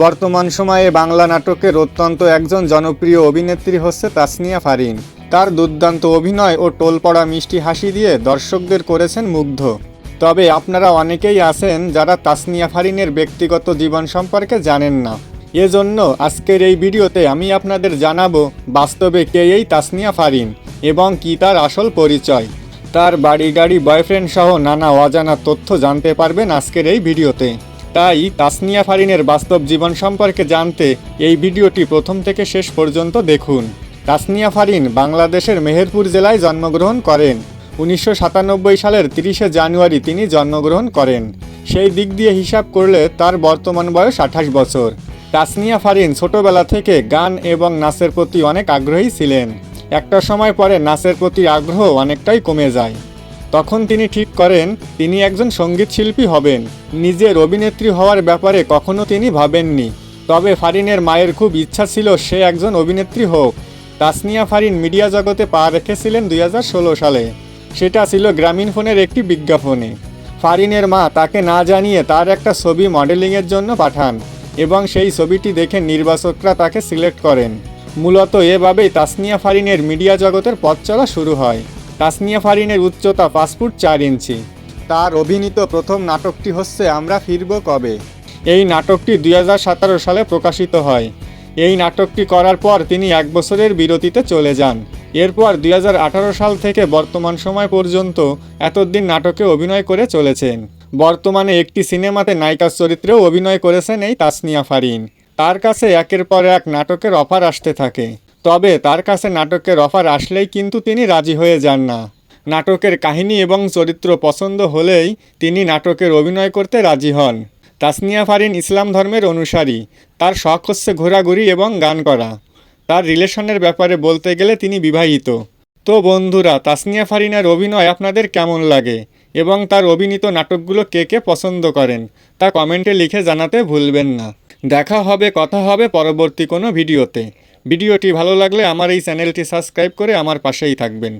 বর্তমান সময়ে বাংলা নাটকের অত্যন্ত একজন জনপ্রিয় অভিনেত্রী হচ্ছে তাসনিয়া ফারিন। তার দুর্দান্ত অভিনয় ও টোলপড়া মিষ্টি হাসি দিয়ে দর্শকদের করেছেন মুগ্ধ। তবে আপনারা অনেকেই আছেন যারা তাসনিয়া ফারিনের ব্যক্তিগত জীবন সম্পর্কে জানেন না। এজন্য আজকের এই ভিডিওতে আমি আপনাদের জানাব, বাস্তবে কে এই তাসনিয়া ফারিন এবং কি তার আসল পরিচয়। তার বাড়ি গাড়ি বয়ফ্রেন্ড সহ নানা অজানা তথ্য জানতে পারবেন আজকের এই ভিডিওতে। তাই তাসনিয়া ফারিনের বাস্তব জীবন সম্পর্কে জানতে এই ভিডিওটি প্রথম থেকে শেষ পর্যন্ত দেখুন। তাসনিয়া ফারিন বাংলাদেশের মেহেরপুর জেলায় জন্মগ্রহণ করেন। উনিশশো সাতানব্বই সালের তিরিশে জানুয়ারি তিনি জন্মগ্রহণ করেন। সেই দিক দিয়ে হিসাব করলে তার বর্তমান বয়স আঠাশ বছর। তাসনিয়া ফারিন ছোটবেলা থেকে গান এবং নাচের প্রতি অনেক আগ্রহী ছিলেন। একটা সময় পরে নাচের প্রতি আগ্রহ অনেকটাই কমে যায়। তখন তিনি ঠিক করেন, তিনি একজন সংগীত শিল্পী হবেন। নিজের অভিনেত্রী হওয়ার ব্যাপারে কখনো তিনি ভাবেননি। তবে ফারিনের মায়ের খুব ইচ্ছা ছিল সে একজন অভিনেত্রী হোক। তাসনিয়া ফারিন মিডিয়া জগতে পা রেখেছিলেন দুই হাজার ষোলো সালে। সেটা ছিল গ্রামীণ ফোনের একটি বিজ্ঞাপনে। ফারিনের মা তাকে না জানিয়ে তার একটা ছবি মডেলিংয়ের জন্য পাঠান এবং সেই ছবিটি দেখে নির্বাচকরা তাকে সিলেক্ট করেন। মূলত এভাবেই তাসনিয়া ফারিনের মিডিয়া জগতের পথ চলা শুরু হয়। তাসনিয়া ফারিনের উচ্চতা পাঁচ ফুট চার ইঞ্চি। তার অভিনীত প্রথম নাটকটি হচ্ছে আমরা ফিরব কবে? এই নাটকটি দুই হাজার সতেরো সালে প্রকাশিত হয়। এই নাটকটি করার পর তিনি এক বছরের বিরতিতে চলে যান। এরপর দুই হাজার আঠারো সাল থেকে বর্তমান সময় পর্যন্ত এতদিন নাটকে অভিনয় করে চলেছেন। বর্তমানে একটি সিনেমাতে নায়িকার চরিত্রেও অভিনয় করেছেন এই তাসনিয়া ফারিন। তার কাছে একের পর এক নাটকের অফার আসতে থাকে। তবে তার কাছে নাটকের অফার আসলেই কিন্তু তিনি রাজি হয়ে যান না। নাটকের কাহিনী এবং চরিত্র পছন্দ হলেই তিনি নাটকের অভিনয় করতে রাজি হন। তাসনিয়া ফারিন ইসলাম ধর্মের অনুসারী। তার শখ হচ্ছে ঘোরাঘুরি এবং গান করা। তার রিলেশনের ব্যাপারে বলতে গেলে তিনি বিবাহিত। তো বন্ধুরা, তাসনিয়া ফারিনের অভিনয় আপনাদের কেমন লাগে? এবং তার অভিনীত নাটকগুলো কে কে পছন্দ করেন? তা কমেন্টে লিখে জানাতে ভুলবেন না। দেখা হবে, কথা হবে পরবর্তী কোনো ভিডিওতে। ভিডিওটি ভালো লাগলে আমার এই চ্যানেলটি সাবস্ক্রাইব করে আমার পাশেই থাকবেন।